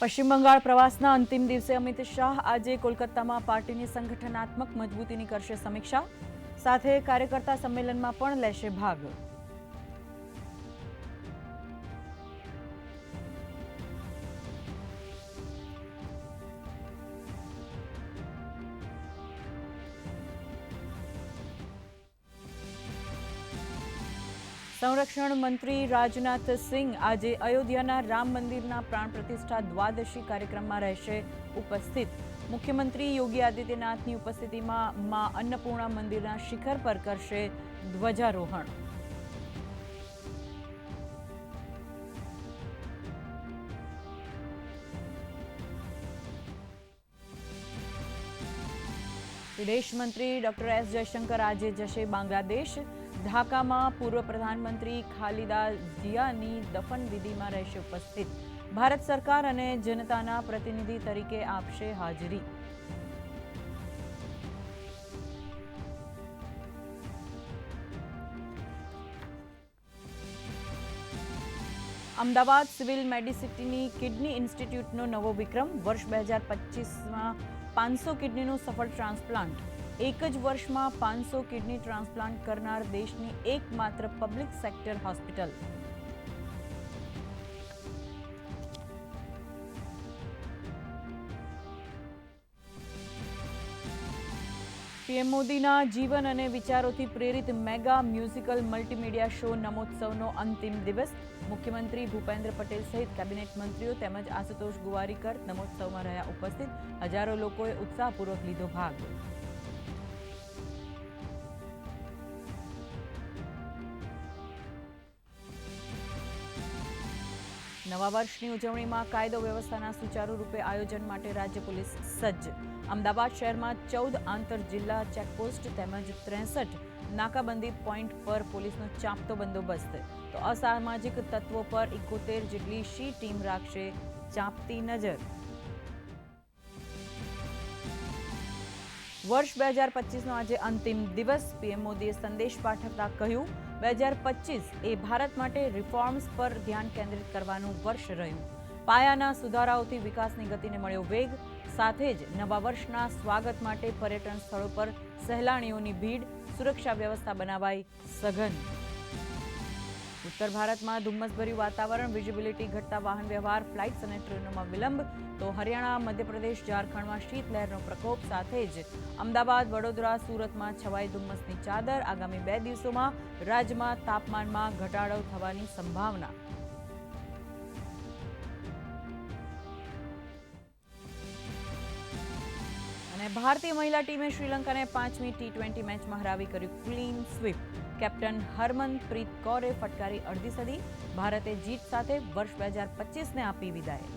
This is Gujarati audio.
પશ્ચિમ બંગાળ પ્રવાસના અંતિમ દિવસે અમિત શાહ આજે કોલકાતામાં પાર્ટીની સંગઠનાત્મક મજબૂતીની કરશે સમીક્ષા. સાથે કાર્યકર્તા સંમેલનમાં પણ લેશે ભાગ. સંરક્ષણ મંત્રી રાજનાથ સિંહ આજે અયોધ્યાના રામ મંદિરના પ્રાણ પ્રતિષ્ઠા દ્વાદશી કાર્યક્રમમાં રહેશે ઉપસ્થિત. મુખ્યમંત્રી યોગી આદિત્યનાથની ઉપસ્થિતિમાં મા અન્નપૂર્ણા મંદિરના શિખર પર કરશે ધ્વજારોહણ. વિદેશ મંત્રી ડોક્ટર એસ જયશંકર આજે જશે બાંગ્લાદેશ. ઢાકામાં પૂર્વ પ્રધાનમંત્રી ખાલિદા જિયાની દફનવિધિમાં રહેશે ઉપસ્થિત. ભારત સરકાર અને જનતાના પ્રતિનિધિ તરીકે આપશે હાજરી. અમદાવાદ સિવિલ મેડિસિટીની કિડની ઇન્સ્ટિટ્યૂટનો નવો વિક્રમ. વર્ષ બે હજાર પચીસમાં પાંચસો કિડનીનું સફળ ટ્રાન્સપ્લાન્ટ. એક જ વર્ષમાં પાંચસો કિડની ટ્રાન્સપ્લાન્ટ કરનાર દેશની એકમાત્ર પબ્લિક સેક્ટર હોસ્પિટલ. પીએમ મોદીના જીવન અને વિચારોથી પ્રેરિત મેગા મ્યુઝિકલ મલ્ટીમીડિયા શો નમોત્સવનો અંતિમ દિવસ. મુખ્યમંત્રી ભૂપેન્દ્ર પટેલ સહિત કેબિનેટ મંત્રીઓ તેમજ આશુતોષ ગુવારીકર નમોત્સવમાં રહ્યા ઉપસ્થિત. હજારો લોકોએ ઉત્સાહપૂર્વક લીધો ભાગ. નવા વર્ષની ઉજવણીમાં કાયદો વ્યવસ્થાના સુચારુ રૂપે આયોજન માટે રાજ્ય પોલીસ સજ્જ. અમદાવાદ શહેરમાં ચૌદ આંતર જિલ્લા ચેકપોસ્ટ તેમજ ત્રેસઠ નાકાબંધી પોઈન્ટ પર પોલીસનો ચાંપતો બંદોબસ્ત. તો અસામાજિક તત્વો પર એકોતેર જેટલી શી ટીમ રાખશે, ચાંપતી નજર. વર્ષ બે હજાર પચીસનો આજે અંતિમ દિવસ. પીએમ મોદીએ સંદેશ પાઠવતા કહ્યું, બે હજાર પચીસ એ ભારત માટે રિફોર્મ્સ પર ધ્યાન કેન્દ્રિત કરવાનું વર્ષ રહ્યું. પાયાના સુધારાઓથી વિકાસની ગતિને મળ્યો વેગ, સાથે જ નવા વર્ષના સ્વાગત માટે પર્યટન સ્થળો પર સહેલાણીઓની ભીડ, સુરક્ષા વ્યવસ્થા બનાવાઈ સઘન. ઉત્તર ભારતમાં ધુમ્મસભર્યું વાતાવરણ વિઝિબિલિટી ઘટતા વાહન વ્યવહાર ફ્લાઇટ્સ અને ટ્રેનોમાં વિલંબ. તો હરિયાણા, મધ્યપ્રદેશ, ઝારખંડમાં શીતલહેરનો પ્રકોપ સાથે જ. અમદાવાદ, વડોદરા, સુરતમાં છવાઈ ધુમ્મસની ચાદર. આગામી બે દિવસોમાં રાજ્યમાં તાપમાનમાં ઘટાડો થવાની સંભાવના. ભારતીય મહિલા ટીમે શ્રીલંકાને પાંચમી ટી ટ્વેન્ટી મેચમાં હરાવી કર્યું ક્લીન સ્વીપ. કેપ્ટન હરમનપ્રીત કૌરે ફટકારી અડધી સદી. ભારતે જીત સાથે વર્ષ બે હજાર પચીસને આપી વિદાય.